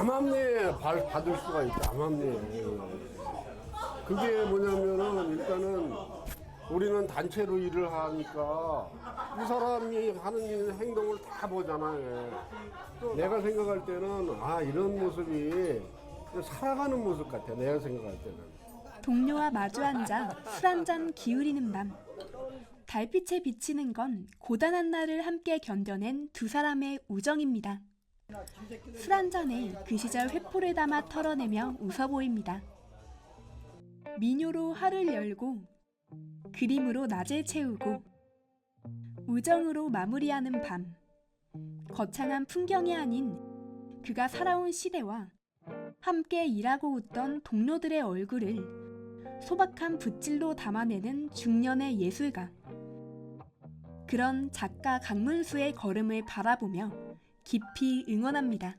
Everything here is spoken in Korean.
암암리에 발- 받을 수가 있다. 암암리에. 그게 뭐냐면은 일단은 우리는 단체로 일을 하니까 이 사람이 하는 일, 행동을 다 보잖아요. 내가 생각할 때는 아 이런 모습이 살아가는 모습 같아. 내가 생각할 때는. 동료와 마주 앉아 술 한 잔 기울이는 밤. 달빛에 비치는 건 고단한 날을 함께 견뎌낸 두 사람의 우정입니다. 술 한 잔에 그 시절 회포를 담아 털어내며 웃어 보입니다. 미녀로 하를 열고 그림으로 낮을 채우고 우정으로 마무리하는 밤. 거창한 풍경이 아닌 그가 살아온 시대와 함께 일하고 웃던 동료들의 얼굴을 소박한 붓질로 담아내는 중년의 예술가. 그런 작가 강문수의 걸음을 바라보며 깊이 응원합니다.